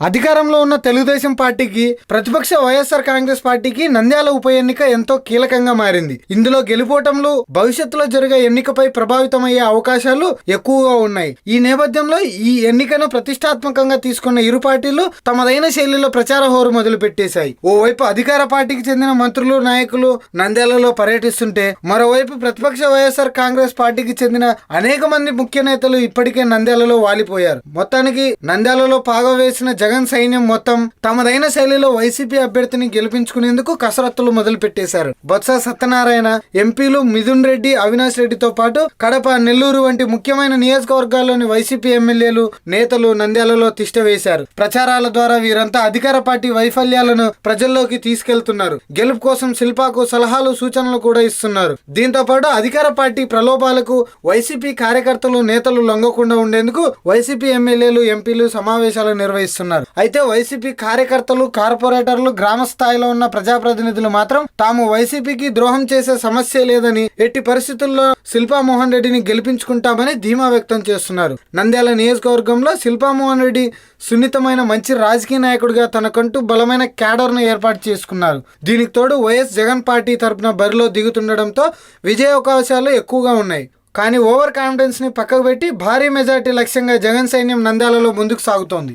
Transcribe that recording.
అధికారంలో ఉన్న తెలుగుదేశం పార్టీకి ప్రతిపక్ష వైఎస్ఆర్ కాంగ్రెస్ పార్టీకి నంద్యాల ఉప ఎన్నిక ఎంతో కీలకంగా మారింది. ఇందులో గెలుపోటంలు భవిష్యత్తులో జరిగే ఎన్నికపై ప్రభావితమయ్యే అవకాశాలు ఎక్కువగా ఉన్నాయి. ఈ నేపథ్యంలో ఈ ఎన్నికను ప్రతిష్టాత్మకంగా తీసుకున్న ఇరు పార్టీలు తమదైన శైలిలో ప్రచార హోరు మొదలు పెట్టేశాయి ఓవైపు అధికార పార్టీకి చెందిన మంత్రులు నాయకులు నంద్యాలలో పర్యటిస్తుంటే మరోవైపు ప్రతిపక్ష వైఎస్ఆర్ కాంగ్రెస్ పార్టీకి చెందిన అనేక మంది ముఖ్య నేతలు ఇప్పటికే నంద్యాలలో వాలిపోయారు. మొత్తానికి నంద్యాలలో పాగవేసిన జగన్ సైన్యం మొత్తం తమదైన శైలిలో వైసీపీ అభ్యర్థిని గెలిపించుకునేందుకు కసరత్తులు మొదలుపెట్టేశారు. బొత్స సత్యనారాయణ ఎంపీలు మిథున్ రెడ్డి అవినాష్ రెడ్డితో పాటు కడప నెల్లూరు వంటి ముఖ్యమైన నియోజకవర్గాల్లోని వైసీపీ ఎమ్మెల్యేలు నేతలు నంద్యాలలో తిష్ట వేశారు. ప్రచారాల ద్వారా వీరంతా అధికార పార్టీ వైఫల్యాలను ప్రజల్లోకి తీసుకెళ్తున్నారు. గెలుపు కోసం శిల్పాకు సలహాలు సూచనలు కూడా ఇస్తున్నారు. దీంతో పాటు అధికార పార్టీ ప్రలోభాలకు వైసీపీ కార్యకర్తలు నేతలు లొంగకుండా ఉండేందుకు వైసీపీ ఎమ్మెల్యేలు ఎంపీలు సమావేశాలు నిర్వహిస్తున్నారు. అయితే వైసీపీ కార్యకర్తలు కార్పొరేటర్లు గ్రామ స్థాయిలో ఉన్న ప్రజాప్రతినిధులు మాత్రం తాము వైసీపీకి ద్రోహం చేసే సమస్య లేదని ఎట్టి పరిస్థితుల్లో శిల్పా మోహన్ రెడ్డిని గెలిపించుకుంటామని ధీమా వ్యక్తం చేస్తున్నారు. నంద్యాల నియోజకవర్గంలో శిల్పా మోహన్ రెడ్డి సున్నితమైన మంచి రాజకీయ నాయకుడిగా తనకంటూ బలమైన క్యాడర్ను ఏర్పాటు చేసుకున్నారు. దీనికి తోడు వైఎస్ జగన్ పార్టీ తరపున బరిలో దిగుతుండడంతో విజయ అవకాశాలు ఎక్కువగా ఉన్నాయి. కానీ ఓవర్ కాన్ఫిడెన్స్ని పక్కకు పెట్టి భారీ మెజార్టీ లక్ష్యంగా జగన్ సైన్యం నంద్యాలలో ముందుకు సాగుతోంది.